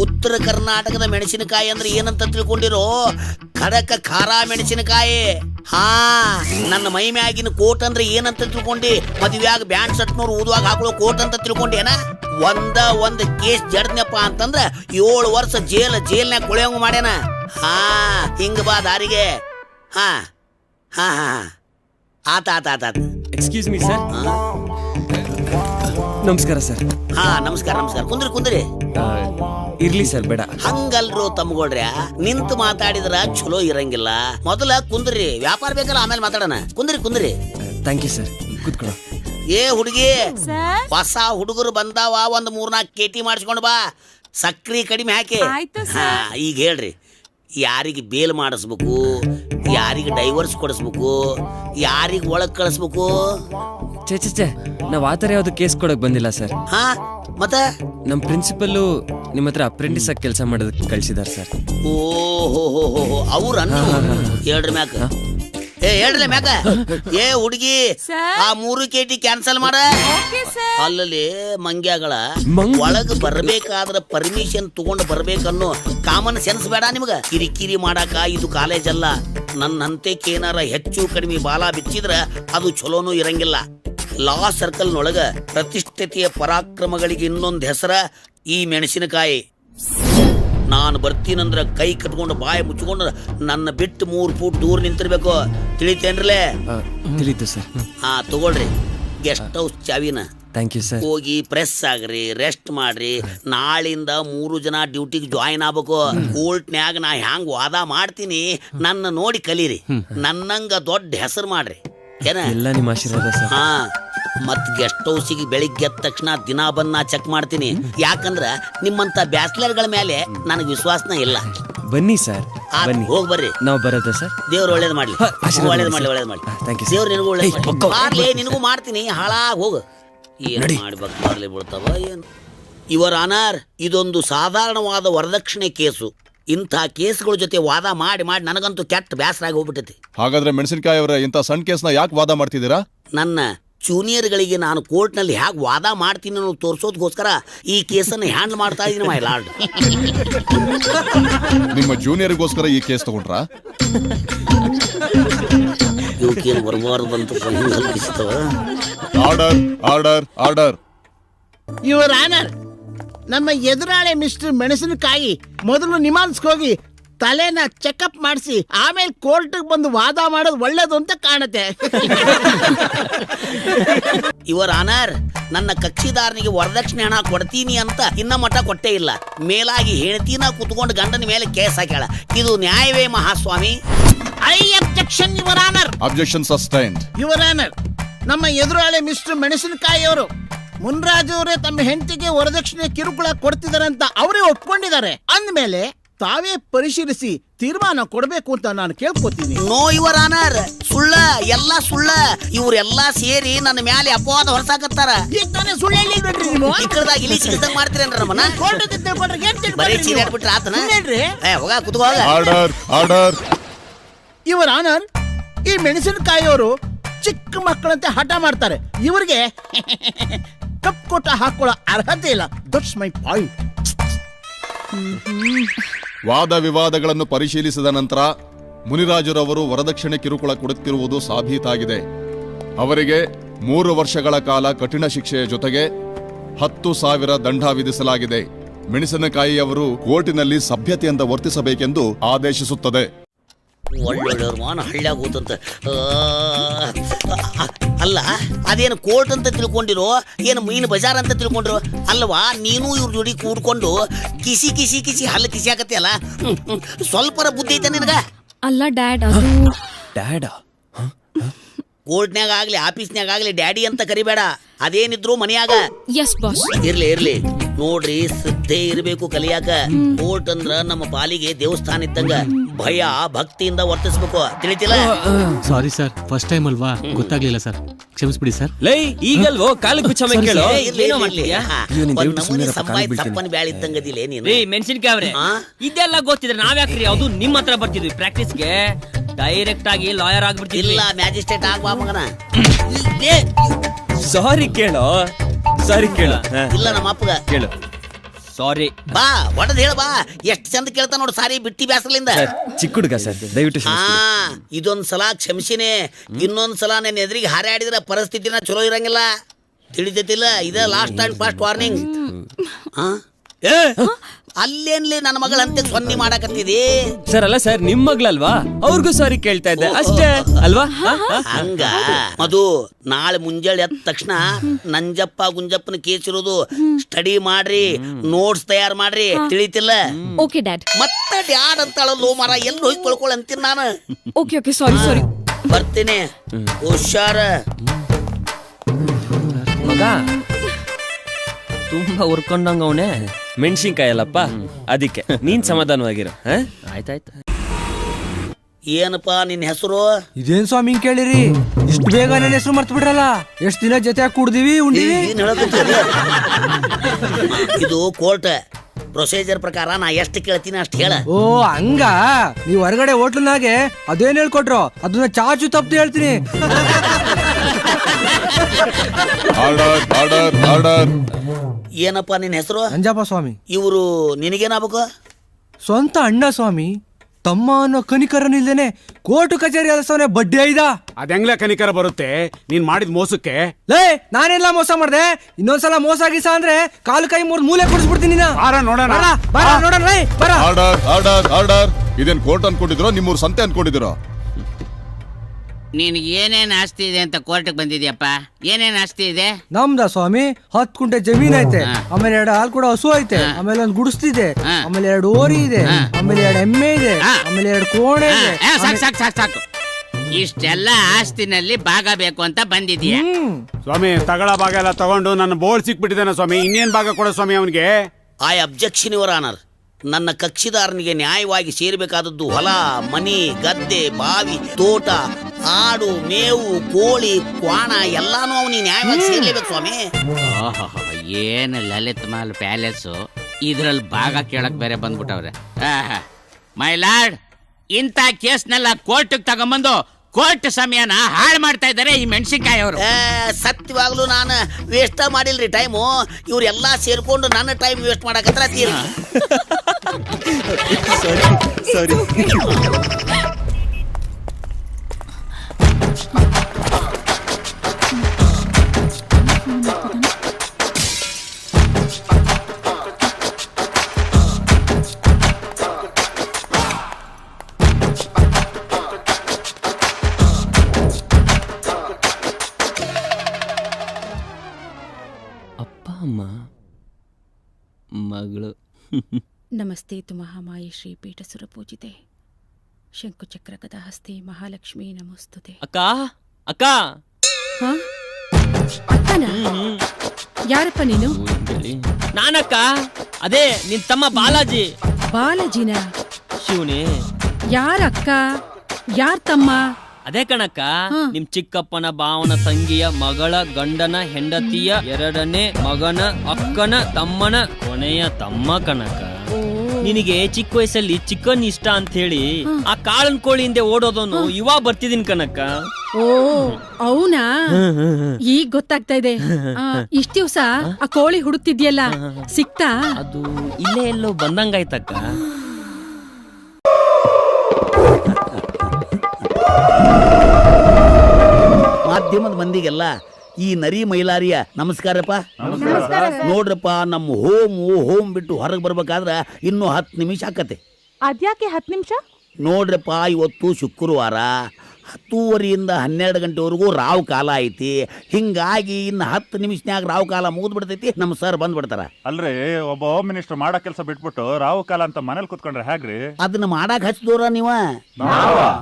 ಉತ್ತರ ಕರ್ನಾಟಕದ ಮೆಣಸಿನಕಾಯಿ ಅಂದ್ರೆ ಏನಂತ ತಿಳ್ಕೊಂಡಿರೋ? ಖಡಕ ಖಾರ ಮೆಣಸಿನಕಾಯಿ. ಹಾ ನನ್ನ ಮೈ ಮ್ಯಾಗಿನ ಕೋಟ್ ಅಂದ್ರೆ ಏನಂತ ತಿಳ್ಕೊಂಡಿ? ಮದುವೆಯಾಗ ಬ್ಯಾಂಡ್ ಸಟ್ನೂರು ಊದುವಾಗ ಹಾಕೊಳ್ಳೋ ಕೋಟ್ ಅಂತ ತಿಳ್ಕೊಂಡೇನ? ಒಂದ ಒಂದ್ ಕೇಸ್ ಜಡ್ನಪ್ಪ ಅಂತಂದ್ರ ಏಳು ವರ್ಷ ಜೇಲ್ ಜೇಲ್ನ್ಯಾಗ ಕೊಳೆಯಂಗ ಮಾಡ್ಯಾನ. ಹಾ ಹಿಂಗ ಬಾ ದಾರಿಗೆ. ಹಾ ಹಾ ಹಾ ಆತ ಆತ ಆತ ಆತ. ಎಕ್ಸ್ಕ್ಯೂಸ್ ಮೀ ಸರ್ ನಮಸ್ಕಾರ ಸರ್. ಹಾ ನಮಸ್ಕಾರ ನಮಸ್ಕಾರ. ಕುಂದ್ರಿ ಕುಂದ್ರಿ. ಇರ್ಲಿ ಸರ್ ಬೇಡ. ಹಂಗಲ್ರು ತಮ್ಗೊಳ್ರ್ಯ? ನಿಂತು ಮಾತಾಡಿದ್ರ ಚಲೋ ಇರಂಗಿಲ್ಲ. ಮೊದಲ ಕುಂದ್ರಿ. ವ್ಯಾಪಾರ ಬೇಕಲ್ಲ ಆಮೇಲೆ ಮಾತಾಡೋಣ. ಕುಂದ್ರಿ ಕುಂದ್ರಿ. ಥ್ಯಾಂಕ್ ಯು ಸರ್ ಕೂತ್ಕೊಳ್ಳೋ. ಏ ಹುಡುಗಿ. ಸರ್. ಹೊಸ ಹುಡುಗರು ಬಂದಾವ ಒಂದ್ ಮೂರ್ನಾಲ್ಕು ಕೇಟಿ ಮಾಡಿಸ್ಕೊಂಡು ಬಾ. ಸಕ್ರಿ ಕಡಿಮೆ ಹಾಕಿ. ಆಯ್ತು ಹಾ ಈಗ ಹೇಳ್ರಿ. ಯಾರಿಗೆ ಬೇಲ್ ಮಾಡಿಸ್ಬೇಕು? ಯಾರಿಗೆ ಡೈವರ್ಸ್ ಕೊಡಿಸ್ಬೇಕು? ಯಾರಿಗೆ ಒಳಗ್ ಕಳಿಸ್ಬೇಕು? ಚೇ ಚೇ ಚೇ ನಾವು ಆ ಥರ ಯಾವುದು ಕೇಸ್ ಕೊಡಕ್ ಬಂದಿಲ್ಲ ಸರ್. ಹಾ ಮತ್ತೆ? ನಮ್ಮ ಪ್ರಿನ್ಸಿಪಲ್ಲು ನಿಮ್ಮ ಹತ್ರ ಅಪ್ರೆಂಟಿಸ್ ಆಗಿ ಕೆಲಸ ಮಾಡೋದಕ್ಕೆ ಕಳ್ಸಿದಾರೆ ಸರ್. ಓ ಹೋ ಹೋ ಹೋ ಹೋ. ಅವ್ರ ಹೇಳ್ರಿ ಮ್ಯಾಕ. ಏ ಹೇಳ್ರಿ ಮ್ಯಾಕ. ಏ ಹುಡುಗಿ ಸರ್. ಆ ಮೂರು ಕೇಟಿ ಕ್ಯಾನ್ಸಲ್ ಮಾಡ. Okay sir. ಅಲ್ಲಲ್ಲಿ ಮಂಗ್ಯಾಗಳ ಮಂಗ್- ಒಳಗ್ ಬರ್ಬೇಕಾದ್ರ ಪರ್ಮಿಷನ್ ತಗೊಂಡ್ ಬರ್ಬೇಕನ್ನೋ ಕಾಮನ್ ಸೆನ್ಸ್ ಬೇಡ ನಿಮ್ಗ. ಕಿರಿಕಿರಿ ಮಾಡಾಕ ಇದು ಕಾಲೇಜ್ ಅಲ್ಲ. ನನ್ನಂತೆಕೇನಾರ ಹೆಚ್ಚು ಕಡಿಮೆ ಬಾಲ ಬಿಚ್ಚಿದ್ರ ಅದು ಚಲೋನು ಇರಂಗಿಲ್ಲ. ಲಾ ಸರ್ಕಲ್ ನೊಳಗ ಪ್ರತಿಷ್ಠತೆಯ ಪರಾಕ್ರಮಗಳಿಗೆ ಇನ್ನೊಂದು ಹೆಸರ ಈ ಮೆಣಸಿನಕಾಯಿ. ನಾನು ಬರ್ತೀನಂದ್ರ ಕೈ ಕಟ್ಕೊಂಡು ಬಾಯಿ ಮುಚ್ಕೊಂಡು ನನ್ನ ಬಿಟ್ಟು ಮೂರು ಫೂಟ್ ದೂರ ನಿಂತಿರ್ಬೇಕು. ತಿಳಿತೇನ್ರಲೇ? ತಿಳಿತು ಸರ್. ಹಾ ತಗೊಳ್ರಿ. ಗೆಸ್ಟ್ ಹೌಸ್ ಚಾವಿನ. ಥ್ಯಾಂಕ್ ಯು ಸರ್ ಹೋಗಿ ಪ್ರೆಸ್ ಆಗ್ರಿ ರೆಸ್ಟ್ ಮಾಡ್ರಿ. ನಾಳಿಂದ ಮೂರು ಜನ ಡ್ಯೂಟಿಗೆ ಜಾಯಿನ್ ಆಗ್ಬೇಕು. ಕೋರ್ಟ್ನ್ಯಾಗ ನಾ ಹ್ಯಾಂಗ್ ವಾದ ಮಾಡ್ತೀನಿ ನನ್ನ ನೋಡಿ ಕಲೀರಿ. ನನ್ನಂಗ ದೊಡ್ಡ ಹೆಸರು ಮಾಡ್ರಿ. ಏನ? ಎಲ್ಲ ನಿಮ್ಮ ಆಶೀರ್ವಾದ ಸರ್ ಹಾ. ಮತ್ ಗೆಸ್ಟ್ ಹೌಸಿಗೆ ಬೆಳಿಗ್ಗೆ ಎದ್ದ ತಕ್ಷಣ ದಿನ ಬಂದ್ ನಾ ಚೆಕ್ ಮಾಡ್ತೀನಿ. ಯಾಕಂದ್ರ ನಿಮ್ಮಂತ ಬ್ಯಾಚ್ಲರ್ಗಳ ಮೇಲೆ ನನಗೆ ವಿಶ್ವಾಸನ ಇಲ್ಲ. ಬನ್ನಿ ಸರ್ ಹೋಗಿ ಬನ್ನಿ. ಹೋಗ್ ಬರ್ರಿ. ನಾವು ಬರೋದ ಸರ್ ದೇವ್ರು ಒಳ್ಳೇದ್ ಮಾಡ್ಲಿ. ಒಳ್ಳೇದು ಆಶೀರ್ವಾದ ಒಳ್ಳೇದ್ ಮಾಡ್ಲಿ. ಒಳ್ಳೇದ್ ಮಾಡ್ಲಿ. ಥ್ಯಾಂಕ್. ದೇವ್ರು ನಿನಗೂ ಒಳ್ಳೇದ್ ಏಯ್, ಮಾಡ್ಲಿ. ಪಕ್ಕ. ಮಾಡ್ಲಿ ನಿನಗೂ ಮಾಡ್ತೀನಿ. ಹಾಳಾಗ್ ಹೋಗು. ಏನ್ ಮಾಡ್ಬೇಕು ಮಾಡ್ಲಿ ಬಿಡ್ತಾವ ಏನು? ಇವರ ಅನಾರ್ ಇದೊಂದು ಸಾಧಾರಣವಾದ ವರದಕ್ಷಿಣೆ ಕೇಸು. ಇಂಥ ಕೇಸ್ಗಳ ಜೊತೆ ವಾದ ಮಾಡಿ ಮಾಡಿ ನನಗಂತೂ ಕೆಟ್ಟ ಬ್ಯಾಸರಾಗಿ ಹೋಗ್ಬಿಟ್ಟೈತಿ ಹಾಗಾದ್ರೆ ಮೆಣಸಿನಕಾಯಿ ಅವರ ಇಂಥ ಸಣ್ಣ ಕೇಸ್ನ ಯಾಕೆ ವಾದ ಮಾಡ್ತಿದ್ದೀರಾ? ನನ್ನ ಜೂನಿಯರ್ಗಳಿಗೆ ನಾನು ಕೋರ್ಟ್ನಲ್ಲಿ ಹೇಗೆ ವಾದ ಮಾಡ್ತೀನಿ ಅನ್ನೋದು ತೋರಿಸೋದಕ್ಕೋಸ್ಕರ ಈ ಕೇಸನ್ನು ಹ್ಯಾಂಡಲ್ ಮಾಡ್ತಾ ಇದ್ದೀನಿ ಮೈ ಲಾರ್ಡ್. ನಿಮ್ಮ ಜೂನಿಯರ್ಗೋಸ್ಕರ ಈ ಕೇಸ್ ತಗೊಂಡ್ರ? ಇವಕ್ಕೇನು ಬರಬಾರ್ದಂತ ಕಲ್ಪಿಸ್ತವ order order order. Your honour ನಮ್ಮ ಎದುರಾಳೆ ಮಿಸ್ಟರ್ ಮೆಣಸಿನಕಾಯಿ ಮೊದಲು ನಿಮಾನ್ಸ್ಕೋಗಿ ಹೋಗಿ ತಲೆನ ಚೆಕಪ್ ಮಾಡಿಸಿ ಆಮೇಲೆ ಕೋರ್ಟ್ಗೆ ಬಂದು ವಾದ ಮಾಡೋದು ಒಳ್ಳೇದು ಅಂತ ಕಾಣುತ್ತೆ. ಇವರ ಅನರ್ ನನ್ನ ಕಕ್ಷಿದಾರನಿಗೆ ವರದಕ್ಷಿಣೆ ಹಣ ಕೊಡ್ತೀನಿ ಅಂತ ಇನ್ನ ಮಠ ಕೊಟ್ಟೇ ಇಲ್ಲ. ಮೇಲಾಗಿ ಹೆಂಡತಿನ ಕುತ್ಕೊಂಡು ಗಂಡನ ಮೇಲೆ ಕೇಸ್ ಹಾಕ್ಯಾಳ. ಇದು ನ್ಯಾಯವೇ ಮಹಾಸ್ವಾಮಿ? I objection your honour objection sustained your honour ನಮ್ಮ ಎದುರಾಳಿ ಮಿಸ್ಟರ್ ಮೆಣಸಿನಕಾಯಿ ಅವರು ಮುನ್ರಾಜ್ ಅವರೇ ತಮ್ಮ ಹೆಂಡತಿಗೆ ವರದಕ್ಷಿಣೆ ಕಿರುಕುಳ ಕೊಡ್ತಿದ್ದಾರೆ ಅಂತ ಅವರೇ ಒಪ್ಕೊಂಡಿದ್ದಾರೆ. ಅಂದ್ಮೇಲೆ ತಾವೇ ಪರಿಶೀಲಿಸಿ ತೀರ್ಮಾನ ಕೊಡಬೇಕು ಅಂತ ನಾನು ಕೇಳ್ಕೊತೀನಿ. No your honour. ಸುಳ್ಳ ಎಲ್ಲ ಸುಳ್ಳ. ಇವ್ರೆಲ್ಲಾ ಸೇರಿ ನನ್ನ ಮೇಲೆ ಅಪವಾದ ಹೊರಸಾಕತ್ತಾರ. ಈಗ ತಾನೇ ಸುಳ್ಳು ಹೇಳಿದ್ರಿ ನೀವು? ಇಕ್ಕಳದಾಗ ಇಲಿ ಸಿಗದಂಗ ಮಾಡ್ತೀರೇನ್ರ ನಮ್ಮನ್ನ? ಕೋರ್ಟ್ ತಿಳ್ಕೊಂಡ್ರೆ ಏನ್ ಬರೀ ತಿಳ್ಕೊಂಡ್ರಿ ಚೀರಾಡ್ ಬಿಟ್ರೆ ಆತನ ಹೇಳ್ರಿ. ಏ ಹೋಗ ಕುತ್ಕೋಗ ಆರ್ಡರ್ ಆರ್ಡರ್. ಇವರ ಆನರ್ ಈ ಮೆಣಸಿನಕಾಯಿಯವರು ಚಿಕ್ಕ ಮಕ್ಕಳಂತೆ ಹಠ ಮಾಡ್ತಾರೆ. ಇವರಿಗೆ ಕಪ್ ಕೊಟ್ಟ ಹಾಕೊಳ್ಳೋ ಅರ್ಹತೆ ಇಲ್ಲ. ದಟ್ಸ್ ಮೈ ಪಾಯಿಂಟ್ ವಾದ ವಿವಾದಗಳನ್ನು ಪರಿಶೀಲಿಸಿದ ನಂತರ ಮುನಿರಾಜರವರು ವರದಕ್ಷಿಣೆ ಕಿರುಕುಳ ಕೊಡುತ್ತಿರುವುದು ಸಾಬೀತಾಗಿದೆ. ಅವರಿಗೆ ಮೂರು ವರ್ಷಗಳ ಕಾಲ ಕಠಿಣ ಶಿಕ್ಷೆಯ ಜೊತೆಗೆ ಹತ್ತು ಸಾವಿರ ದಂಡ ವಿಧಿಸಲಾಗಿದೆ. ಮೆಣಸಿನಕಾಯಿಯವರು ಕೋರ್ಟಿನಲ್ಲಿ ಸಭ್ಯತೆಯಿಂದ ವರ್ತಿಸಬೇಕೆಂದು ಆದೇಶಿಸುತ್ತದೆ. ಅಲ್ಲ ಅದೇನು ಕೋರ್ಟ್ ಅಂತ ತಿಳ್ಕೊಂಡಿರೋ ಏನು ಮೀನು ಬಜಾರ್ ಅಂತ ತಿಳ್ಕೊಂಡಿರೋ? ಅಲ್ವಾ ನೀನು ಇವ್ರ ಜೋಡಿ ಕೂಡ್ಕೊಂಡು ಕಿಸಿ ಕಿಸಿ ಕಿಸಿ ಹಲ್ಲು ಕಿಸಿ ಆಗತ್ತೆ ಅಲ್ಲ? ಸ್ವಲ್ಪರ ಬುದ್ಧಿ ಐತೆ ನಿನಗ? ಅಲ್ಲ ಡ್ಯಾಡ್ ಅದು ಡ್ಯಾಡಾ? ಕೋರ್ಟ್ನ್ಯಾಗ ಆಗ್ಲಿ ಆಫೀಸ್ನ್ಯಾಗ ಆಗ್ಲಿ ಡ್ಯಾಡಿ ಅಂತ ಕರಿಬೇಡ. ಅದೇನಿದ್ರು ಮನೆಯಾಗ? ಎಸ್ ಬಾಸ್ ಇರ್ಲಿ ಇರ್ಲಿ. ನೋಡ್ರಿ ಸಿದ್ಧೇ ಇರಬೇಕು ಕಲಿಯಾಕ. ಕೋರ್ಟ್ ಅಂದ್ರ ನಮ್ಮ ಪಾಲಿಗೆ ದೇವಸ್ಥಾನ ಇದ್ದಂಗ. ಭಯ ಭಕ್ತಿಯಿಂದ ವರ್ತಿಸ್ಬೇಕು. ತಿಳಿತಿಲ್ಲ? ಸಾರಿ ಸರ್ ಫಸ್ಟ್ ಟೈಮ್ ಅಲ್ವಾ? ಗೊತ್ತಾಗ್ಲಿಲ್ಲ ಸರ್ ಕ್ಷಮಿಸ್ಬಿಡಿ ಸರ್ ಲೈ ಈಗಲ್ವೋ? ಕಾಲಿಗೆ ಬಿಚ್ಚ ಕೇಳು. ಏನೋ. ಮಾಡ್ತೀಯಾ. ತಪ್ಪನ್ ಬ್ಯಾಳಿ ಇದ್ದಂಗದಿಲ್ಲ ನೀನು. ಏ ಮೆಣಸಿನ್ಕಾಯಿ ಅವ್ರೆ. ಆ? ಇದೆಲ್ಲ ಗೊತ್ತಿದ್ರೆ ನಾವ್ಯಾಕ್ರಿ? ಅದು ನಿಮ್ಮ ಹತ್ರ ಬರ್ತಿದ್ವಿ ಪ್ರಾಕ್ಟೀಸ್ಗೆ ಡೈರೆಕ್ಟ್ ಆಗಿ ಲಾಯರ್ ಆಗ್ಬಿಡ್ತಿಲ್ಲ ಇಲ್ಲ ಮ್ಯಾಜಿಸ್ಟ್ರೇಟ್ ಆಗ್ಬಾ ಮಗನ. ಸಾರಿ ಕೇಳೋ. ಸಾರಿ ಕೇಳು. ಹಾ, ಇಲ್ಲ ನಮ್ಮ ಅಪ್ಪಗ. ಕೇಳು. ಸಾರಿ ಬಾ ಒಡದ್ ಹೇಳ ಬಾ. ಎಷ್ಟ್ ಚಂದ ಕೇಳ್ತಾ ನೋಡು ಸಾರಿ ಬಿಟ್ಟಿ ಬ್ಯಾಸಲಿಂದ ಸರ್ ಚಿಕ್ಕ ಹುಡುಗ ಸರ್ ದಯವಿಟ್ಟು ಹಾ. ಇದೊಂದ್ ಸಲ ಕ್ಷಮಿಸಿನೇ ಇನ್ನೊಂದ್ ಸಲ ನನ್ನ ಎದುರಿಗೆ ಹಾರಾಡಿದ್ರ ಪರಿಸ್ಥಿತಿನ ಚಲೋ ಇರಂಗಿಲ್ಲ. ತಿಳಿತೈತಿಲ್ಲ? ಇದ ಲಾಸ್ಟ್ ಅಂಡ್ ಫಾಸ್ಟ್ ವಾರ್ನಿಂಗ್ ಅಲ್ಲೇನ್ಲಿ ನನ್ನ ಮಗಳ ಅಂತೆ ಸೊನ್ನೆ ಮಾಡಕತ್ತಿದಿ? ಸರ್ ಅಲ್ಲ ಸರ್ ನಿಮ್ ಮಗ್ಳಲ್ವಾ? ಅವ್ರಿಗೂ ಸಾರಿ ಕೇಳ್ತಾ ಇದ್ದೆ. ಅಷ್ಟೇ ಅಲ್ವಾ? ಹಾ? ಹಾ? ಹಂಗ. ಮಧು ನಾಳೆ ಮುಂಜಾನೆ ಎದ್ದ ತಕ್ಷಣ ನಂಜಪ್ಪ ಗುಂಜಪ್ಪನ ಕೇಸಿರೋದು ಸ್ಟಡಿ ಮಾಡ್ರಿ ನೋಟ್ಸ್ ತಯಾರ್ ಮಾಡ್ರಿ ತಿಳಿತಿಲ್ಲ? Okay dad. ಮತ್ತೆ ಡ್ಯಾಡ್ ಅಂತಾಳಲ್ಲೋ ಮರ ಎಲ್ಲಿ ಹೋಗಿ ತೊಳ್ಕೊಳ ಅಂತೀನಿ ನಾನು? Okay okay sorry sorry. ಬರ್ತೀನಿ. ಹುಷಾರ. ಮಗ ತುಂಬಾ ಉರ್ಕೊಂಡಂಗ ಅವನೇ. ಮೆಣಸಿನ್ಕಾಯಿ ಅಲ್ಲಪ್ಪ ಅದಕ್ಕೆ. ನೀನ್ ಸಮಾಧಾನವಾಗಿರು ಹಾ? ಆಯ್ತಾಯ್ತು. ಏನಪ್ಪಾ ನಿನ್ನ ಹೆಸರು? ಇದೇನ್ ಸ್ವಾಮಿ ಹಿಂಗ್ ಕೇಳಿರಿ? ಇಷ್ಟು ಬೇಗ ನನ್ನ ಹೆಸರು ಮರ್ತು ಬಿಡ್ರಲ್ಲ ಎಷ್ಟ್ ದಿನ ಜೊತೆ ಕುಡ್ದಿವಿ ಉಂಡಿವಿ? ಏನ್ ಹೇಳಕತ್ತೀರಿ? ಇದು ಕೋರ್ಟ್ ಪ್ರೊಸೀಜರ್ ಪ್ರಕಾರ ನಾ ಎಷ್ಟು ಕೇಳ್ತೀನಿ ಅಷ್ಟು ಹೇಳ. ಓ ಹಂಗ? ನೀವ್ ಹೊರಗಡೆ ಹೋಟ್ಲನಾಗೆ ಅದೇನ್ ಹೇಳ್ಕೊಟ್ರು? ಅದನ್ನ ಚಾಚು ತಪ್ಪು ಹೇಳ್ತೀನಿ. ಆರ್ಡರ್ ಆರ್ಡರ್ ಆರ್ಡರ್ ಏನಪ್ಪಾ ನಿನ್ನ ಹೆಸರು? ಅಂಜಪ್ಪ ಸ್ವಾಮಿ. ಇವರು ನಿನಗೇನಾಗಬೇಕು? ಸ್ವಂತ ಅಣ್ಣ ಸ್ವಾಮಿ ತಮ್ಮ ಅನ್ನೋ ಕನಿಕರನಿಲ್ದೇನೆ ಕೋರ್ಟ್ ಕಚೇರಿ ಅಲಸವನೆ ಬಡ್ಡಿ ಐದ? ಅದೆಂಗ್ಲ ಕನಿಕರ ಬರುತ್ತೆ? ನೀನ್ ಮಾಡಿದ ಮೋಸಕ್ಕೆ? ಲೇ ನಾನೆಲ್ಲ ಮೋಸ ಮಾಡ್ದೆ? ಇನ್ನೊಂದ್ಸಲ ಮೋಸ ಆಗಿಸ ಅಂದ್ರೆ ಕಾಲು ಕೈ ಮೂರ್ ಮೂಲೆ ಕೊಡಿಸ್ಬಿಡ್ತೀನಿ ನೀನ. ಬಾರ ನೋಡೋಣ. ಬರ, ಬರ, ನೋಡೋಣ ಲೇ, ಬರ. ಆರ್ಡರ್ ಆರ್ಡರ್ ಆರ್ಡರ್ ಇದೇನ್ ಕೋರ್ಟ್ ಅನ್ಕೊಂಡಿದ್ರು ನಿಮ್ಮೂರ್ ಸಂತೆ ಅನ್ಕೊಂಡಿದಿರೋ ನಿನಗೆ ಏನೇನ್ ಆಸ್ತಿ ಇದೆ ಅಂತ ಕೋರ್ಟ್ಗೆ ಬಂದಿದ್ಯಪ್ಪ? ಏನೇನ್ ಆಸ್ತಿ ಇದೆ? ನಮ್ದ ಸ್ವಾಮಿ ಹತ್ ಕುಂಟೆ ಜಮೀನ್ ಐತೆ. ಆಮೇಲೆ ಎರಡು ಹಾಲ್ ಕೂಡ ಹಸು ಐತೆ. ಆಮೇಲೆ ಒಂದು ಗುಡಿಸ್ತಿದೆ. ಆಮೇಲೆ ಎರಡು ಓರಿ ಇದೆ. ಆಮೇಲೆ ಎರಡು ಎಮ್ಮೆ ಇದೆ. ಆಮೇಲೆ ಎರಡು ಕೋಣೆ ಆ, ಇದೆ ಸಾಕು ಸಾಕು ಸಾಕು ಸಾಕ್ ಸಾಕು. ಇಷ್ಟೆಲ್ಲ ಆಸ್ತಿನಲ್ಲಿ ಭಾಗ ಬೇಕು ಅಂತ ಬಂದಿದ್ಯಾ? ಸ್ವಾಮಿ ತಗಳ ಭಾಗ ಎಲ್ಲ ತಗೊಂಡು ನನ್ನ ಬೋರ್ಡ್ ಸಿಕ್ಬಿಟ್ಟಿದ್ದಾನೆ ಸ್ವಾಮಿ. ಇನ್ನೇನ್ ಭಾಗ ಕೊಡೋ ಸ್ವಾಮಿ ಅವನಿಗೆ? ಐ ಅಬ್ಜೆಕ್ಷನ್ ಯುವರ್ ಆನರ್ ನನ್ನ ಕಕ್ಷಿದಾರನಿಗೆ ನ್ಯಾಯವಾಗಿ ಸೇರಬೇಕಾದದ್ದು ಹೊಲ ಮನಿ ಗದ್ದೆ ಬಾವಿ ತೋಟ ಆಡು ಮೇವು ಕೋಳಿ ಕ್ವಾಣ ಎಲ್ಲಾನು ಅವನಿಗೆ ನ್ಯಾಯವಾಗಿ ಸೇರ್ಲೇಬೇಕು ಸ್ವಾಮಿ. ಓಹೋ ಏನು ಲಲಿತ್ ಮಹಲ್ ಪ್ಯಾಲೇಸು? ಇದ್ರಲ್ಲಿ ಭಾಗ ಕೇಳಕ್ ಬೇರೆ ಬಂದ್ಬಿಟ್ಟವ್ರೆ. ಮೈ ಲಾರ್ಡ್ ಇಂಥ ಕೇಸ್ನೆಲ್ಲ ಕೋರ್ಟ್ಗೆ ತಗೊಂಬಂದು ಕೋರ್ಟ್ ಸಮಯನ ಹಾಳು ಮಾಡ್ತಾ ಇದ್ದಾರೆ ಈ ಮೆಣಸಿನ್ಕಾಯಿ ಅವರು ಸತ್ಯವಾಗ್ಲೂ ನಾನು ವೇಸ್ಟ್ ಮಾಡಿಲ್ರಿ ಟೈಮು. ಇವರೆಲ್ಲ ಸೇರ್ಕೊಂಡು ನನ್ನ ಟೈಮ್ ವೇಸ್ಟ್ ಮಾಡಕತ್ರ ತೀರಿ ಅಪ್ಪ ಮಗಳು. ನಮಸ್ತೆ ತು ಮಹಾಮಾಯಿ ಶ್ರೀ ಪೀಠ ಸುರಪೂಜಿತೆ. ಶಂಕುಚಕ್ರ ಕಥಾ ಹಸ್ತೆ ಮಹಾಲಕ್ಷ್ಮಿ ನಮಸ್ತುತೆ. ಅಕ್ಕ ಅಕ್ಕ! ಹಾ? ಅಕ್ಕನ? ಯಾರಪ್ಪ ನೀನು? ನಾನಕ್ಕ ಅದೇ ನಿನ್ ತಮ್ಮ ಬಾಲಾಜಿ. ಬಾಲಾಜಿನ? ಶಿವನೇ. ಯಾರ ಅಕ್ಕ ಯಾರ್ ತಮ್ಮ? ಅದೇ ಕಣಕ್ಕ. ನಿಮ್ ಚಿಕ್ಕಪ್ಪನ ಭಾವನ ತಂಗಿಯ ಮಗಳ ಗಂಡನ ಹೆಂಡತಿಯ ಎರಡನೇ ಮಗನ ಅಕ್ಕನ ತಮ್ಮನ ಕೊನೆಯ ತಮ್ಮ ಕಣಕ ನಿನಗೆ ಚಿಕ್ಕ ವಯಸ್ಸಲ್ಲಿ ಚಿಕನ್ ಇಷ್ಟ ಅಂತ ಹೇಳಿ ಆ ಕಾಳನ್ ಕೋಳಿ ಹಿಂದೆ ಓಡೋದನ್ನು ಇವಾಗ ಬರ್ತಿದೀನಿ ಕಣಕ್ಕ. ಓ ಅವನಾ? ಈಗ ಗೊತ್ತಾಗ್ತಾ ಇದೆ. ಇಷ್ಟ ಇಷ್ಟ್ ದಿವ್ಸ ಆ ಕೋಳಿ ಹುಡುಕ್ತಿದ್ಯಲ್ಲ ಸಿಕ್ತಾ? ಅದು ಇಲ್ಲೇ ಎಲ್ಲೋ ಬಂದಂಗಾಯ್ತಕ್ಕ. ಮಾಧ್ಯಮದ ಮಂದಿಗೆಲ್ಲ ಈ ನರಿ ಮೈಲಾರಿಯ ನಮಸ್ಕಾರಪ್ಪ. ನೋಡ್ರಪ್ಪ ನಮ್ಮ ಹೋಮ್ ಹೋಮ್ ಬಿಟ್ಟು ಹೊರಗೆ ಬರ್ಬೇಕಾದ್ರ ಇನ್ನು ಹತ್ತು ನಿಮಿಷ ಆಕತೆ ಅದ್ಯಾಕೆ ಹತ್ತು ನಿಮಿಷ? ನೋಡ್ರಪ್ಪ ಇವತ್ತು ಶುಕ್ರವಾರ. ಹತ್ತೂವರೆಯಿಂದ ಹನ್ನೆರಡು ಗಂಟೆವರೆಗೂ ರಾವ್ ಕಾಲ ಐತಿ. ಹಿಂಗಾಗಿ ಇನ್ನು ಹತ್ತು ನಿಮಿಷನ್ಯಾಗ ರಾವ್ ಕಾಲ ಮುಗಿದು ಬಿಡ್ತೈತಿ ನಮ್ಮ ಸರ್ ಬಂದ್ಬಿಡ್ತಾರ. ಅಲ್ರಿ ಒಬ್ಬ ಹೋಮ್ ಮಿನಿಸ್ಟರ್ ಮಾಡೋ ಕೆಲಸ ಬಿಟ್ಬಿಟ್ಟು ರಾವ್ ಕಾಲ ಅಂತ ಮನೇಲಿ ಕುತ್ಕೊಂಡ್ರೆ ಹೇಗ್ರಿ? ಅದನ್ನ ಮಾಡಾಕ್ ಹಚ್ಚಿದವ್ರ ನೀವ?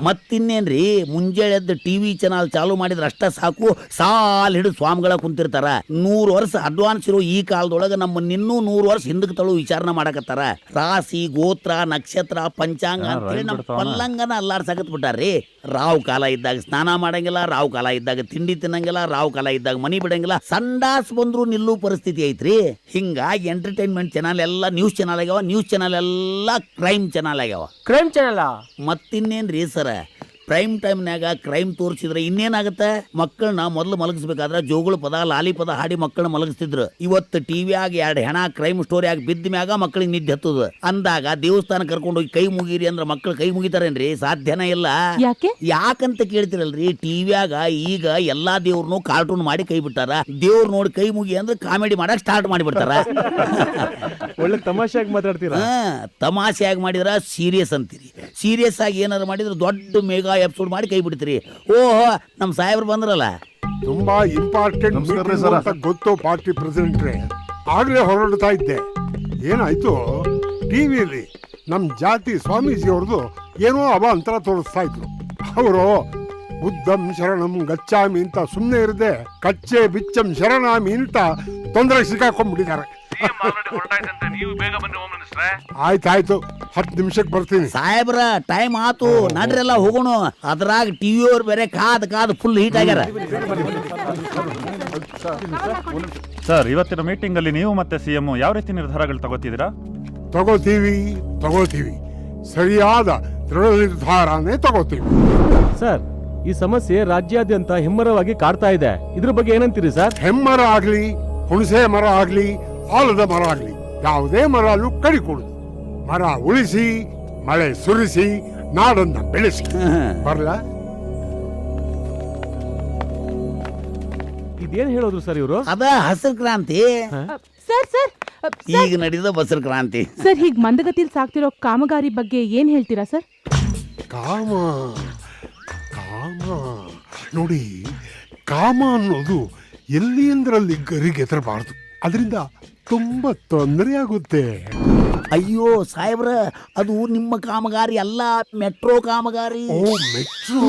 ಮತ್ತಿನ್ನೇನ್ರಿ ಮುಂಜಾನೆ ಎದ್ದು ಟಿವಿ ಚಾನಲ್ ಚಾಲು ಮಾಡಿದ್ರ ಅಷ್ಟ ಸಾಕು. ಸಾಲ್ ಹಿಡಿದು ಸ್ವಾಮಿಗಳ ಕುಂತಿರ್ತಾರ. ನೂರು ವರ್ಷ ಅಡ್ವಾನ್ಸ್ ಇರೋ ಈ ಕಾಲದೊಳಗ ನಮ್ಮ ಇನ್ನೂ ನೂರು ವರ್ಷ ಹಿಂದಕ್ಕೆ ತಳು ವಿಚಾರಣೆ ಮಾಡಕತ್ತಾರ. ರಾಶಿ ಗೋತ್ರ ನಕ್ಷತ್ರ ಪಂಚಾಂಗ ಅಂತೇಳಿ ನಮ್ಮ ಪಲ್ಲಂಗನ ಅಲ್ಲಾರ್ಸಾಕತ್ ಬಿಟ್ಟಾರ್ರಿ ರಾವ್ ಕಾಲ ಇದ್ದಾಗ ಸ್ನಾನ ಮಾಡಂಗಿಲ್ಲ ರಾವ್ ಕಾಲ ಇದ್ದಾಗ ತಿಂಡಿ ತಿನ್ನಂಗಿಲ್ಲ ರಾವ್ ಕಾಲ ಇದ್ದಾಗ ಮನಿ ಬಿಡಂಗಿಲ್ಲ. ಸಂಡಾಸ್ ಬಂದ್ರು ನಿಲ್ಲೋ ಪರಿಸ್ಥಿತಿ ಐತ್ರಿ. ಹಿಂಗಾಗಿ ಎಂಟರ್ಟೈನ್ಮೆಂಟ್ ಚಾನಲ್ ಎಲ್ಲ ನ್ಯೂಸ್ ಚಾನಲ್ ಆಗ್ಯಾವ ನ್ಯೂಸ್ ಚಾನಲ್ ಎಲ್ಲ ಕ್ರೈಮ್ ಚಾನಲ್ ಆಗ್ಯಾವ. ಕ್ರೈಮ್ ಚಾನಲ್ ಮತ್ತಿನ್ನೇನ್ರಿ ಸರ? ಪ್ರೈಮ್ ಟೈಮ್ನಾಗ ಕ್ರೈಮ್ ತೋರಿಸಿದ್ರೆ ಇನ್ನೇನಾಗುತ್ತೆ? ಮಕ್ಕಳನ್ನ ಮೊದಲು ಮಲಗಿಸ್ಬೇಕಾದ್ರೆ ಜೋಗುಳು ಪದ ಲಾಲಿ ಪದ ಹಾಡಿ ಮಕ್ಕಳನ್ನ ಮಲಗಿಸ್ತಿದ್ರು. ಇವತ್ತು ಟಿವಿಯಾಗ ಎರಡು ಹೆಣ ಕ್ರೈಮ್ ಸ್ಟೋರಿ ಆಗಿ ಬಿದ್ದ ಮ್ಯಾಗ ಮಕ್ಕಳಿಗೆ ನಿದ್ದೆ ಹತ್ತದ. ಅಂದಾಗ ದೇವಸ್ಥಾನ ಕರ್ಕೊಂಡು ಹೋಗಿ ಕೈ ಮುಗೀರಿ ಅಂದ್ರೆ ಮಕ್ಕಳು ಕೈ ಮುಗಿತಾರೇನ್ರಿ? ಸಾಧ್ಯನೇ ಇಲ್ಲ. ಯಾಕೆ? ಯಾಕಂತ ಕೇಳ್ತಿರಲ್ರಿ? ಟಿವಿಯಾಗ ಈಗ ಎಲ್ಲಾ ದೇವ್ರನ್ನು ಕಾರ್ಟೂನ್ ಮಾಡಿ ಕೈ ಬಿಟ್ಟಾರ. ದೇವ್ರು ನೋಡಿ ಕೈ ಮುಗಿ ಅಂದ್ರೆ ಕಾಮಿಡಿ ಮಾಡಕ್ ಸ್ಟಾರ್ಟ್ ಮಾಡಿಬಿಡ್ತಾರ. ಒಳ್ಳೆ ತಮಾಷೆಯಾಗಿ ಮಾತಾಡ್ತೀರಾ? ಹಾ, ತಮಾಷೆಯಾಗಿ ಮಾಡಿದ್ರ ಸೀರಿಯಸ್ ಅಂತೀರಿ. ಸೀರಿಯಸ್ ಆಗಿ ಏನಾದ್ರು ಮಾಡಿದ್ರೆ ದೊಡ್ಡ ಮೇಗಾ ಎಪಿಸೋಡ್ ಮಾಡಿ ಕೈ ಬಿಡ್ತೀರಿ. ಓಹೋ ನಮ್ಮ ಸಾಹೇಬ್ರು ಬಂದ್ರಲ್ಲ. ತುಂಬಾ ಇಂಪಾರ್ಟೆಂಟ್ ನಮಸ್ಕಾರ ಸರ. ಅಂತ ಗೊತ್ತು ಪಾರ್ಟಿ ಪ್ರೆಸಿಡೆಂಟ್ ಆಗ್ಲೇ ಹೊರಡ್ತಾ ಇದ್ದೆ. ಏನಾಯ್ತು? ಟಿವಿಯಲ್ಲಿ ನಮ್ ಜಾತಿ ಸ್ವಾಮೀಜಿ ಅವ್ರದ್ದು ಏನೋ ಅವಾಂತರ ತೋರಿಸ್ತಾ ಇದ್ರು. ಅವರು ಬುದ್ಧಂ ಶರಣಂ ಗಚ್ಚಾಮಿ ಅಂತ ಸುಮ್ಮನೆ ಇರದೆ ಕಚ್ಚೆ ಬಿಚ್ಚಂ ಶರಣಾಮಿ ಅಂತ ತೊಂದರೆ ಸಿಕ್ಕಾಕೊಂಡ್ಬಿಟ್ಟಿದ್ದಾರೆ. ಆಯ್ತಾಯ್ತು ಹತ್ತು ನಿಮಿಷಕ್ಕೆ ಬರ್ತೀನಿ. ಸಾಹೇಬ್ರ ಟೈಮ್ ಆತು ನಡ್ರೆಲ್ಲ ಹೋಗೋಣ. ಅದ್ರಾಗ ಟಿವಿಯವ್ರು ಬೇರೆ ಕಾದ್ ಕಾದ್ ಫುಲ್ ಹೀಟ್ ಆಗ್ಯಾರ. ಸರ್ ಇವತ್ತಿನ ಮೀಟಿಂಗ್ ಅಲ್ಲಿ ನೀವು ಮತ್ತೆ ಸಿಎಂ ಯಾವ ರೀತಿ ನಿರ್ಧಾರಗಳು ತಗೋತಿದ್ದೀರಾ ತಗೋತೀವಿ ತಗೋತೀವಿ. ಸರಿಯಾದ ದೃಢ ನಿರ್ಧಾರನೇ ತಗೋತೀವಿ. ಸರ್ ಈ ಸಮಸ್ಯೆ ರಾಜ್ಯಾದ್ಯಂತ ಹೆಮ್ಮರವಾಗಿ ಕಾಡ್ತಾ ಇದೆ. ಇದ್ರ ಬಗ್ಗೆ ಏನಂತೀರಿ ಸರ್? ಹೆಮ್ಮರ ಆಗ್ಲಿ ಹುಣಸೆ ಮರ ಆಗ್ಲಿ ಆಲದ ಮರ ಆಗ್ಲಿ ಯಾವುದೇ ಮರನು ಕಡಿಕೊಡುದು ಮರ ಉಳಿಸಿ ಮಳೆ ಸುರಿಸಿ ನಾಡನ್ನ ಬೆಳೆಸಿ. ಬರಲ? ಇದೇನ್ ಹೇಳೋದು ಸರ್ ಇವರು? ಅದ ಹಸಿರು ಕ್ರಾಂತಿ. ಸರ್ ಸರ್ ಈಗ ನಡೆದ ಬಸರ್ ಕ್ರಾಂತಿ. ಸರ್ ಹೀಗ್ ಮಂದಗತಿಯಲ್ಲಿ ಸಾಕ್ತಿರೋ ಕಾಮಗಾರಿ ಬಗ್ಗೆ ಏನ್ ಹೇಳ್ತೀರಾ ಸರ್? ಕಾಮ. ಕಾಮ. ನೋಡಿ ಕಾಮ ಅನ್ನೋದು ಎಲ್ಲಿಂದ್ರಲ್ಲಿ ಗರಿಗೆದರಬಾರ್ದು ಅದರಿಂದ ತುಂಬ ತೊಂದರೆ ಆಗುತ್ತೆ. ಅಯ್ಯೋ ಸಾಹೇಬ್ರ ಅದು ನಿಮ್ಮ ಕಾಮಗಾರಿ ಅಲ್ಲ ಮೆಟ್ರೋ ಕಾಮಗಾರಿ. ಓ ಮೆಟ್ರೋ.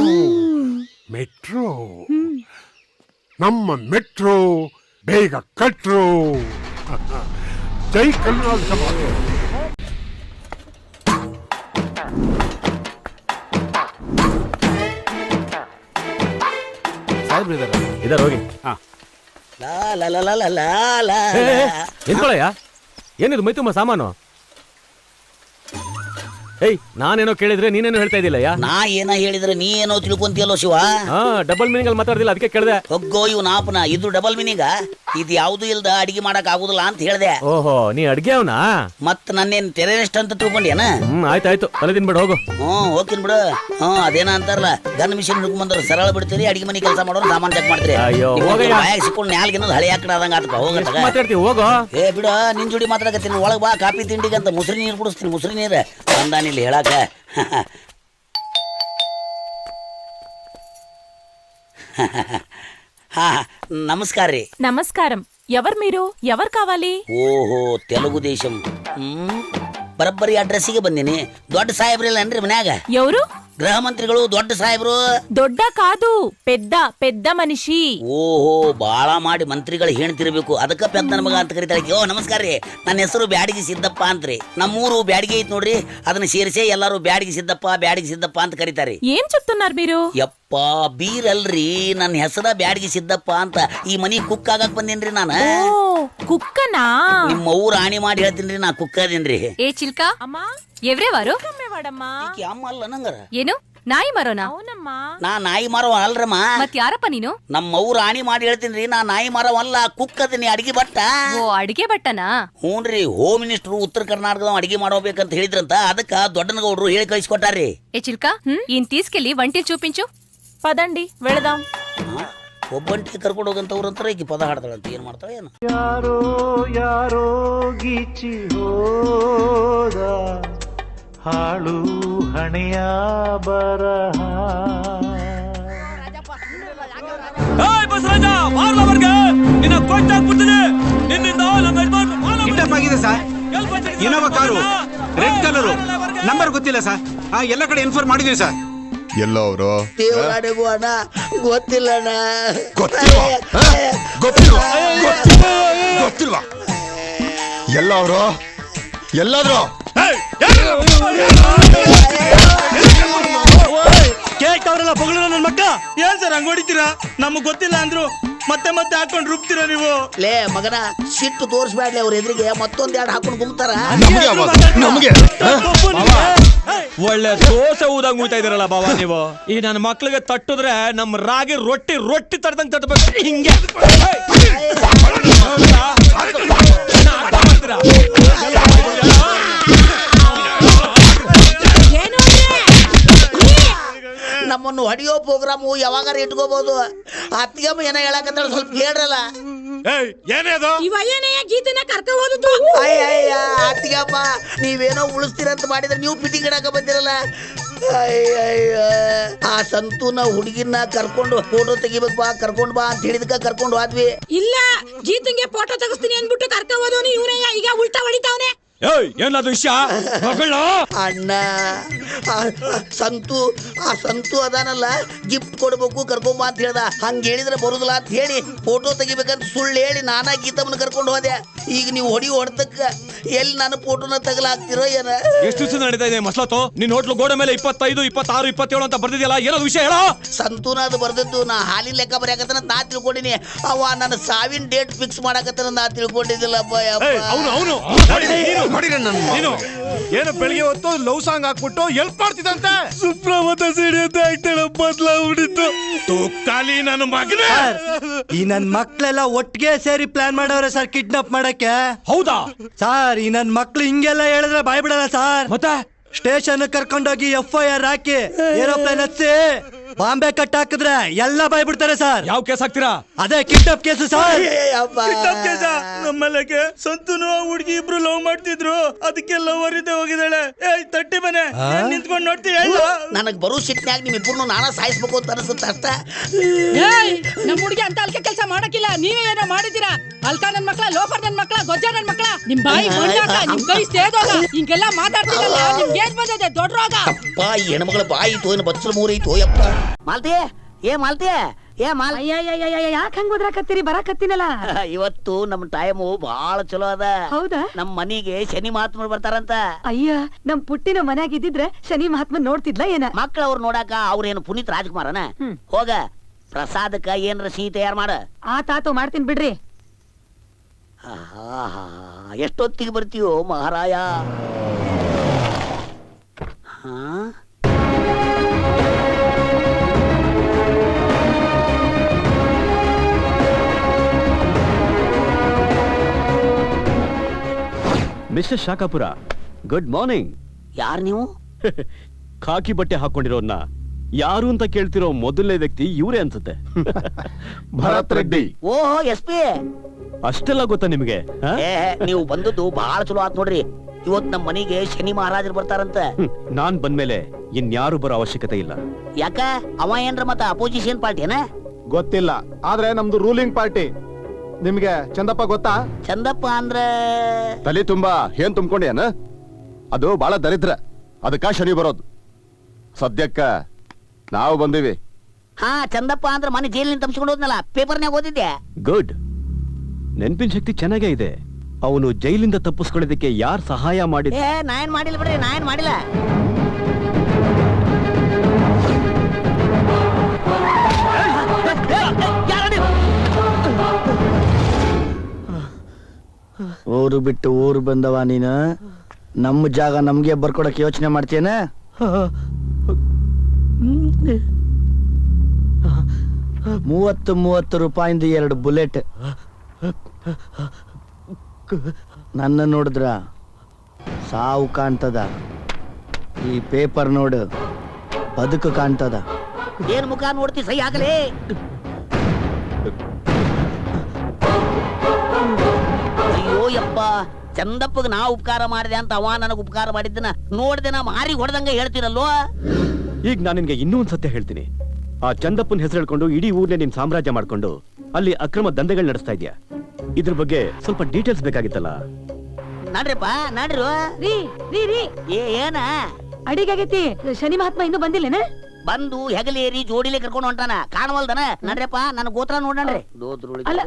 ಮೆಟ್ರೋ. ನಮ್ಮ ಮೆಟ್ರೋ ಬೇಗ ಕಟ್ರೋ. ಜೈ ಕರ್ನಾಟಕ. ಇದರ. ಹೋಗಿ. ಲಾ ಲಾ ಲಾ ಲಾ ಲಾ ಲಾ ಲಾ ಏ, ಏನಿದು ಮೈ ತುಂಬ ಸಾಮಾನು? ಏಯ್ ನಾನೇನೋ ಕೇಳಿದ್ರೆ ನೀನೇನೋ ಹೇಳ್ತಾ ಇದ್ದಿಲ್ಲಯ್ಯ ನಾ ಏನ ಹೇಳಿದ್ರೆ ನೀ ಏನೋ ತಿಳ್ಕೊಂತಿಯಲ್ಲೋ ಶಿವ? ಹಾ ಡಬಲ್ ಮೀನಿಂಗ್ ಅಲ್ಲಿ ಮಾತಾಡ್ದಿಲ್ಲ ಅದಕ್ಕೆ ಕೇಳಿದೆ. ಹೊಗ್ಗೋ ಇವ್ ನಾಪನ ಇದು ಡಬಲ್ ಮೀನಿಂಗ ಇದು ಯಾವ್ದು ಇಲ್ದ ಅಡಿಗೆ ಮಾಡಕ್ ಆಗುದಿಲ್ಲ ಅಂತ ಹೇಳ್ದೆ. ಓಹೋ ನೀ ಅಡ್ಗೆ ಅವನಾ? ಮತ್ ನನ್ನೇನ್ ಟೆರರಿಸ್ಟ್ ಅಂತ ತಿಳ್ಕೊಂಡ್ಯಾನ? ಹ್ಮ್ ಆಯ್ತಾಯ್ತು ತಲೆ ತಿನ್ಬೇಡ ಹೋಗು. ಹ್ಮ್ ಹೋಗ್ತೀನಿ ಬಿಡು. ಹ್ಮ್ ಅದೇನ ಅಂತಾರಲ್ಲ ಗನ್ ಮಿಷನ್ ಹಿಡ್ಕೊಂಡ್ ಸರಳ ಬಿಡ್ತೀರಿ ಅಡಿಗೆ ಮನೆ ಕೆಲಸ ಮಾಡೋರು ಸಾಮಾನ್ ಚೆಕ್ ಮಾಡ್ತೀರಿ. ಅಯ್ಯೋ, ನಿಮ್ಗೆ ಹೋಗಯ್ಯ. ಬಾಯಾಗ್ ಸಿಕ್ಕೊಂಡು ನ್ಯಾಲ್ಗಿನ್ನೋದು ಹಳೆ ಆಕಡ ಆದಂಗ ಆತಪ್ಪ ಹೋಗತ್ತಾಗ ಮಾತಾಡ್ತೀವಿ ಹೋಗೋ. ಏ ಬಿಡ ನಿನ್ ಜೋಡಿ ಮಾತಾಡಕತ್ತೀನಿ ಒಳಗ್ ಬಾ ಕಾಫಿ ತಿಂಡಿಗೆ ಅಂತ ಮುಸ್ರಿ ನೀರು ಕುಡಿಸ್ತೀನಿ ಮುಸ್ರಿ ನೀರು. ಬಂದಾನಿಲ್ಲಿ ಹೇಳಾಕ ಹಾ నమస్కారం రీ నమస్కారం ఎవరు మీరు ఎవరు కావాలి ಓಹೋ ತೆಲುಗು ದೇಶಂ ಹ್ಮ್ ಬರಬ್ಬರಿ ಅಡ್ರೆಸ್ಸಿಗೆ ಬಂದೀನಿ ದೊಡ್ಡ ಸಾಹೇಬ್ರಿಲ್ಲ ಅನ್ರಿ ಮನ್ಯಾಗ ఎవరు ಗೃಹ ಮಂತ್ರಿಗಳು ದೊಡ್ಡ ಸಾಹೇಬ್ರು దొడ్డ కాదు పెద్ద పెద్ద మనిషి ಓಹೋ ಬಾಳ ಮಾಡಿ ಮಂತ್ರಿಗಳು ಹೇಳ್ತಿರ್ಬೇಕು ಅದಕ್ಕ ಪೆದ್ದ ಮಗ ಅಂತ ಕರಿತಾರೆ ಓ ನಮಸ್ಕಾರ ರೀ ನನ್ನ ಹೆಸರು ಬ್ಯಾಡಗಿ ಸಿದ್ದಪ್ಪ ಅಂತ್ರಿ ನಮ್ಮೂರು ಬ್ಯಾಡಗಿ ಐತ್ ನೋಡ್ರಿ ಅದನ್ನ ಸೇರಿಸಿ ಎಲ್ಲಾರು ಬ್ಯಾಡಗಿ ಸಿದ್ದಪ್ಪ ಬ್ಯಾಡಗಿ ಸಿದ್ದಪ್ಪ ಅಂತ ಕರೀತಾರೆ ఏం చెప్తున్నారు మీరు ಯಪ್ಪ ಬೀರಲ್ರಿ ನನ್ನ ಹೆಸರ ಬ್ಯಾಡಗಿ ಸಿದ್ದಪ್ಪ ಅಂತ ಈ ಮನಿ ಕುಕ್ ಆಗಕ್ ಬಂದೇನ್ರಿ ನಾನು ఓ కుక్కనా ನಿಮ್ಮ ಊರ್ ಆಣಿ ಮಾಡಿ ಹೇಳ್ತೀನ್ರಿ ನಾ ಕುಕ್ ಅದೇನ್ರಿ ఏ చిల్క ಎವ್ರೇವಾರು ಮೇಡಮ್ಮ. ಈಕಿ ಅಲ್ಲ ಏನು? ನಾಯಿ ಮರೋನಾ? ಅವನಮ್ಮ ನಾ ನಾಯಿ ಮಾರೋ ಅಲ್ರಮ್ಮ. ಮತ್ ಯಾರಪ್ಪ ನೀನು? ನಮ್ಮ ಅವ್ರ ರಾಣಿ ಮಾಡಿ ಹೇಳ್ತೀನಿ ನಾ ನಾಯಿ ಮಾರೋವಲ್ಲ ಕುಕ್ಕದ ನೀ ಅಡಿಗೆ ಭಟ್ಟ. ಓ ಅಡಿಗೆ ಬಟ್ಟನಾ ಹ್ಞೂನ್ರಿ ಹೋಮ್ ಮಿನಿಸ್ಟರ್ ಉತ್ತರ ಕರ್ನಾಟಕದ ಅಡಿಗೆ ಮಾಡೋಬೇಕಂತ ಹೇಳಿದ್ರಂತ ಅದಕ್ಕ ದೊಡ್ಡನಗೌಡ್ರು ಹೇಳಿ ಕಳಿಸ್ಕೊಟ್ಟಾರ್ರಿ. ಏ ಚಿಲ್ಕ ಇನ್ ತೀಸ್ಕೆಲ್ಲಿ ವಂಟಿಲ್ ಚೂಪಿಂಚು? ಪದಂಡಿ ಬೆಳೆದಾವ್ ಒಬ್ಬಂಟಿ ಕರ್ಕೊಂಡು ಹೋಗಂತವ್ರಂತಾರೆ ಈಕಿ ಪದ ಹಾಡ್ತಾಳಂತ ಏನ್ ಮಾಡ್ತಾಳ ಏನು? ಯಾರೋ ಯಾರೋ ಗೀಚಿ ಹೋದ. ಹಾಳು ಹಣೆಯ ಬರಹ. ಎಲ್ಲಾದ್ರೂ ಆಗಿದೆ sir. Innova car red colour number ಗೊತ್ತಿಲ್ಲ ಸರ್. ಆ ಎಲ್ಲ ಕಡೆ ಇನ್ಫಾರ್ಮ್ ಮಾಡಿದೀವಿ ಸರ್. ಎಲ್ಲ ಅವರು? ದೇವರಾಡೆಗೂ ಅಣ್ಣ ಗೊತ್ತಿಲ್ಲ ಅಣ್ಣ. ಗೊತ್ತಿಲ್ವಾ? ಹ? ಗೊತ್ತಿಲ್ವಾ? ಗೊತ್ತಿಲ್ವಾ? ಗೊತ್ತಿಲ್ವಾ? ಎಲ್ಲ ಅವರು? ಎಲ್ಲಾದ್ರು? ಕೇಳ್ತವ್ರಲ್ಲ ಪೊಗಳು ನನ್ನ ಮಕ್ಕ? ಏನ್ ಸರ್ ಹಂಗ್ ಹೊಡಿತೀರಾ? ನಮಗ್ ಗೊತ್ತಿಲ್ಲ ಅಂದ್ರು ಮತ್ತೆ ಮತ್ತೆ ಹಾಕೊಂಡು ರುಬ್ತೀರಾ ನೀವು? ಲೇ ಮಗನ ಸಿಟ್ಟು ತೋರಿಸ್ಬ್ಯಾಡ್ಲಿ ಅವ್ರ ಎದುರಿಗೆ ಮತ್ತೊಂದ್ ಎರಡು ಹಾಕೊಂಡು ಗುಮ್ತಾರ? ನಮ್ಗೆ ಅವಾಗ ನಮ್ಗೆ ಹ? ಏಯ್, ಒಳ್ಳೆ ದೋಸೆ ಊದಂಗ್ ಊಟ ಇದ್ರಲ್ಲ ಬಾಬಾ ನೀವು? ಈ ನನ್ನ ಮಕ್ಳಿಗೆ ತಟ್ಟಿದ್ರೆ ನಮ್ ರಾಗಿ ರೊಟ್ಟಿ ರೊಟ್ಟಿ ತಟ್ಟದಂಗ್ ತಟ್ಟಬೇಕು ಹಿಂಗೆ. ನಮ್ಮನ್ನು ಹೊಡಿಯೋ ಪ್ರೋಗ್ರಾಮು ಯಾವಾಗಾರ ಇಟ್ಕೋಬಹುದು ಅತ್ತಿಗೆಮ್ಮ ಏನ ಹೇಳಕಂತ ಸ್ವಲ್ಪ ಕೇಳ್ರಲ್ಲ ಏನೇದು ಇವಯ್ಯನೆಯ ಗೀತನ ಕರ್ಕ ಹೋದದ್ದು. ಅಯ್ಯ ಅಯ್ಯ ಅತ್ತಿಗೆಮ್ಮ ನೀವೇನೋ ಉಳಿಸ್ತೀರಂತ ಮಾಡಿದ್ರೆ ನೀವು ಪಿಟಿ ಇಡಕ ಬಂದಿರಲ್ಲ. ಅಯ್ಯ ಅಯ್ಯ ಆ ಸಂತೂನ ಹುಡುಗಿನ ಕರ್ಕೊಂಡು ಫೋಟೋ ತೆಗಿಬೇಕು ಬಾ ಕರ್ಕೊಂಡು ಬಾ ಅಂತ ಹೇಳಿದಕ್ಕೆ ಕರ್ಕೊಂಡು ಹೋದ್ವಿ. ಇಲ್ಲ ಗೀತಂಗೆ ಫೋಟೋ ತೆಗಿಸ್ತೀನಿ ಅಂದ್ಬಿಟ್ಟು ಕರ್ಕ ಹೋದವನು ಇವನಯ್ಯ ಈಗ ಉಲ್ಟಾ ಹೊಡಿತಾವನೆ. ಏಯ್ ಏನದು ವಿಷಯ? ಮಗಳ? ಅಣ್ಣ ಆ- ಸಂತು ಆ ಸಂತು ಅದಾನಲ್ಲ ಗಿಫ್ಟ್ ಕೊಡ್ಬೇಕು ಕರ್ಕೊಂಬ ಅಂತ ಹೇಳ್ದ. ಹಂಗ ಹೇಳಿದ್ರೆ ಬರುದಿಲ್ಲ ಅಂತ ಹೇಳಿ ಫೋಟೋ ತೆಗಿಬೇಕಂತ ಸುಳ್ಳು ಹೇಳಿ ನಾನಾ ಗೀತಮ್ಮನ ಕರ್ಕೊಂಡು ಹೋದೆ. ಈಗ ನೀವು ಹೊಡಿ ಹೊಡ್ತಕ್ಕ ಎಲ್ಲಿ ನನ್ನ ಫೋಟೋನ ತಗಲಾಕ್ತಿರೋ ಏನ? ಎಷ್ಟು ದಿವಸ ನಡೀತಾ ಇದೆ ಮಸ್ಲತ್ತು? ನಿನ್ನ ಹೋಟ್ಲು ಗೋಡೆ ಮೇಲೆ ಇಪ್ಪತ್ತೈದು ಇಪ್ಪತ್ತಾರು ಇಪ್ಪತ್ತೇಳು ಅಂತ ಬರ್ದಿದ್ಯಲ್ಲ ಏನೋ ವಿಷಯ ಹೇಳ? ಸಂತೂನ ಅದು ಬರ್ದದ್ದು ನಾ ಹಾಲಿನ ಲೆಕ್ಕ ಬರೆಯಕತ್ತನ ನಾ ತಿಳ್ಕೊಂಡಿನಿ. ಅವ ನನ್ನ ಸಾವಿನ ಡೇಟ್ ಫಿಕ್ಸ್ ಮಾಡಕತ್ತನ ನಾ ತಿಳ್ಕೊಂಡಿದ್ದಿಲ್ಲಪ್ಪ ಅವನು ಅವನು. ನೀನು ಏನು ಬೆಳಿಗ್ಗೆ ಹೊತ್ತು ಲವ್ ಸಾಂಗ್ ಹಾಕ್ಬಿಟ್ಟು ಎಲ್ಪ್ ಮಾಡ್ತಿದಂತೆ ಸುಪ್ರಭಾತ ಸಿಡಿ ಅಂತ ಆಗ್ತಾಳೆ ಬದಲಾಗ್ಬಿಟ್ಟಿತ್ತು. ತುಕ್ಕಾಲಿ ನನ್ನ ಮಗನೇ. ಈ ನನ್ ಮಕ್ಳೆಲ್ಲ ಒಟ್ಟಿಗೆ ಸೇರಿ ಪ್ಲಾನ್ ಮಾಡವ್ರೆ ಸರ್ ಕಿಡ್ನಾಪ್ ಮಾಡಕ್ಕೆ. ಹೌದಾ? ಸರ್ ಈ ನನ್ ಮಕ್ಳು ಹಿಂಗೆಲ್ಲ ಹೇಳಿದ್ರೆ ಬಾಯ್ ಬಿಡಲ್ಲ ಸರ್. ಮತ್ತೆ? ಸ್ಟೇಷನ್ ಕರ್ಕೊಂಡೋಗಿ ಎಫ್ ಐ ಆರ್ ಹಾಕಿ ಏರೋಪ್ಲೇನ್ ಹಚ್ಚಿ ಬಾಂಬೆ ಕಟ್ ಹಾಕಿದ್ರೆ ಎಲ್ಲ ಬಾಯ್ ಬಿಡ್ತಾರೆ ಸರ್. ಯಾವ ಕೇಸ್ ಹಾಕ್ತೀರಾ? ಅದೇ ಕಿಡ್ನಪ್ ಕೇಸ್ ಸರ್. ನಮ್ಮಲ್ಲಕ್ಕೆ ಸಂತನು ಹುಡುಗಿ ಇಬ್ರು ಲವ್ ಮಾಡ್ತಿದ್ರು. ಅದಕ್ಕೆ ಲವ್ ಅರಿದೆ ಹೋಗಿದ್ದಾಳೆ. ಏಯ್ ತಟ್ಟಿ ಮನೆ. ನಿಂತ್ಕೊಂಡು ನೋಡ್ತೀಯ? ನನಗ್ ಬರೋ ಸಿಟ್ನ್ಯಾಗ ನಿಮ್ ಇಬ್ರು ನಾನಾ ಸಾಯಿಸ್ಬೇಕು ಅಂತ ಅನಿಸುತ್ತೆ ಅಷ್ಟ. ಏಯ್ ನಮ್ ಹುಡುಗಿ ಅಂತ ಅಲ್ಕ ಕೆಲಸ ಮಾಡಕ್ಕಿಲ್ಲ. ನೀವೇ ಏನೋ ಮಾಡಿದೀರಾ ಅಲ್ಕ ನನ್ ಮಕ್ಳ ಲೋಫರ್ ನನ್ ಮಕ್ಳ ಗೊಜ್ಜ ನನ್ ಮಕ್ಳ. ನಿಮ್ ಬಾಯಿ ನಿಮ್ ಕೈ ಸೇದೋಗ. ಹಿಂಗೆಲ್ಲ ಮಾತಾಡ್ತಿರಲ್ಲ ನಿಮ್ಗೆ ಏನ್ ಬಂದಿದೆ? ದೊಡ್ಡ ರೋಗ ಅಪ್ಪ ಈ ಹೆಣ್ಮಗಳ ಬಾಯಿ ತೋ ಏನು ಬಚ್ಚಲ ಮೂರೈತೋ ಅಪ್ಪ ಮಾಲ್ತಿ ಏ ಮಾಲ್ತಿ ಏ ಮಾಲ್ ಯಾಕೆ ಹಂಗ ಬದ್ರಾಕತ್ತೀರಿ ಬರಾಕತ್ತೀನಲ್ಲ ಇವತ್ತು ನಮ್ ಟೈಮು ಬಹಳ ಚಲೋ ಅದ. ಹೌದಾ? ನಮ್ ಮನಿಗೆ ಶನಿ ಮಹಾತ್ಮ ಬರ್ತಾರಂತ. ಅಯ್ಯ ನಮ್ ಪುಟ್ಟಿನ ಮನ್ಯಾಗ ಇದ್ದಿದ್ರೆ ಶನಿ ಮಹಾತ್ಮ ನೋಡ್ತಿದ್ಲ ಏನ? ಮಕ್ಳ ಅವ್ರು ನೋಡಾಕ ಅವ್ರೇನು ಪುನೀತ್ ರಾಜ್ಕುಮಾರನ? ಹೋಗ ಪ್ರಸಾದಕ್ಕ ಏನ್ರ ಸಿಹಿ ತಯಾರು ಮಾಡ. ಆ ತಾತು ಮಾಡ್ತೀನಿ ಬಿಡ್ರಿ. ಆಹಾ, ಎಷ್ಟೊತ್ತಿಗೆ ಬರ್ತೀಯೋ ಮಹಾರಾಯ? ಮಿಸ್ಟರ್ ಶಾಕಾಪುರ ಗುಡ್ ಮಾರ್ನಿಂಗ್ ಯಾರು ನೀವು ಖಾಕಿ ಬಟ್ಟೆ ಹಾಕೊಂಡಿರೋನ್ನ ಯಾರು ಅಂತ ಕೇಳ್ತಿರೋ ಮೊದಲನೇ ವ್ಯಕ್ತಿ ಇವರೇ ಅನ್ಸುತ್ತೆ. ಭರತ್ ರೆಡ್ಡಿ. ಓಹೋ ಎಸ್ ಪಿ ಅಷ್ಟೆಲ್ಲ ಗೊತ್ತಾ ನಿಮಗೆ? ಆ? ಏ ನೀವು ಬಂದದ್ದು ಬಹಳ ಚಲೋ ಆತ್ ನೋಡ್ರಿ. ಇವತ್ ನಮ್ ಮನಿಗೆ ಶನಿ ಮಹಾರಾಜರು ಬರ್ತಾರಂತೆ. ಹ್ಮ್, ನಾನ್ ಬಂದ್ಮೇಲೆ ಇನ್ಯಾರು ಬರೋ ಅವಶ್ಯಕತೆ ಇಲ್ಲ. ಯಾಕ? ಅವ ಏನ್ರ ಮತ್ತ ಅಪೋಸಿಷನ್ ಪಾರ್ಟಿನ ಗೊತ್ತಿಲ್ಲ. ಆದ್ರೆ ನಮ್ದು ರೂಲಿಂಗ್ ಪಾರ್ಟಿ. ನಿಮ್ಗೆ ಚಂದಪ್ಪ ಗೊತ್ತಾ? ಚಂದಪ್ಪ ಅಂದ್ರೆ? ತಲೆ ತುಂಬಾ ಏನ್ ತುಂಬ್ಕೊಂಡ್ಯಾನ? ಅದು ಬಹಳ ದರಿದ್ರ. ಅದಕ್ಕ ಶನಿ ಬರೋದು. ಸದ್ಯಕ್ಕ ನಾವು ಬಂದಿವಿ. ಹಾ ಚಂದಪ್ಪ ಅಂದ್ರೆ ಮನೆ ಜೈಲಿನಿಂದ ತಪ್ಪಿಸ್ಕೊಂಡು ಹೋದ್ನಲ್ಲ ಪೇಪರ್ನ್ಯಾಗ ಓದಿದ್ದೆ ಗುಡ್. ನೆನ್ಪಿನ ಶಕ್ತಿ ಚೆನ್ನಾಗೇ ಇದೆ. ಅವನು ಜೈಲಿಂದ ತಪ್ಪಿಸ್ಕೊಳ್ಳೋದಕ್ಕೆ ಯಾರು ಸಹಾಯ ಮಾಡಿದ ಏ ನಾ ಏನ್ ಮಾಡಿಲ್ಲ ಬಿಡ್ರಿ ನಾ ಏನ್ ಮಾಡಿಲ್ಲ. ಊರು ಬಿಟ್ಟು ಊರು ಬಂದವ ನೀನು. ನಮ್ಮ ಜಾಗ ನಮ್ಗೆ ಬರ್ಕೊಡಕ್ಕೆ ಯೋಚನೆ ಮಾಡ್ತೇನ ಮೂವತ್ತು ಮೂವತ್ತು ರೂಪಾಯಿಂದ ಎರಡು ಬುಲೆಟ್. ನನ್ನ ನೋಡಿದ್ರ ಸಾವು ಕಾಣ್ತದ. ಈ ಪೇಪರ್ ನೋಡು ಬದುಕು ಕಾಣ್ತದ. ಏನ್ ಮುಖ ನೋಡ್ತಿ ಸೈ ಆಗಲೇ? ಅಯ್ಯೋ ಯಪ್ಪ ಚಂದಪ್ಪಗ್ ನಾ ಉಪಕಾರ ಮಾಡಿದೆ ಅಂತ ಅವ ನನಗ್ ಉಪಕಾರ ಮಾಡಿದ್ದನ ನೋಡ್ದೆ ನಾ ಮಾರಿ ಹೊಡೆದಂಗ ಹೇಳ್ತಿರಲ್ವೋ ಈಗ ನಾನು ನಿನ್ಗೆ ಇನ್ನೂ ಒಂದ್ ಸತ್ಯ ಹೇಳ್ತೀನಿ. ಆ ಚಂದಪ್ಪನ ಹೆಸರು ಹೇಳ್ಕೊಂಡು ಇಡೀ ಊರ್ನೇ ನಿಮ್ ಸಾಮ್ರಾಜ್ಯ ಮಾಡ್ಕೊಂಡು ಅಲ್ಲಿ ಅಕ್ರಮ ದಂಧೆಗಳು ನಡೆಸ್ತಾ ಇದ್ಯಾ? ಇದ್ರ ಬಗ್ಗೆ ಸ್ವಲ್ಪ ಡೀಟೇಲ್ಸ್ ಬೇಕಾಗಿತ್ತಲ್ಲ? ನಡ್ರಪ್ಪ ನಡ್ರು. ಏನ? ಅಡಿಗಾಗೈತಿ ಶನಿ ಮಹಾತ್ಮ ಇನ್ನೂ ಬಂದಿಲ್ಲ ಬಂದು ಹೆಗಲೇರಿ ಜೋಡಿಲೆ ಕರ್ಕೊಂಡು ಹೊಂಟಾನ. ಕಾಣವಲ್ದನ? ನಡ್ರಪ್ಪ ನನ್ನ ಗೋತ್ರ ನೋಡ್ರಿ ಅಲ್ಲ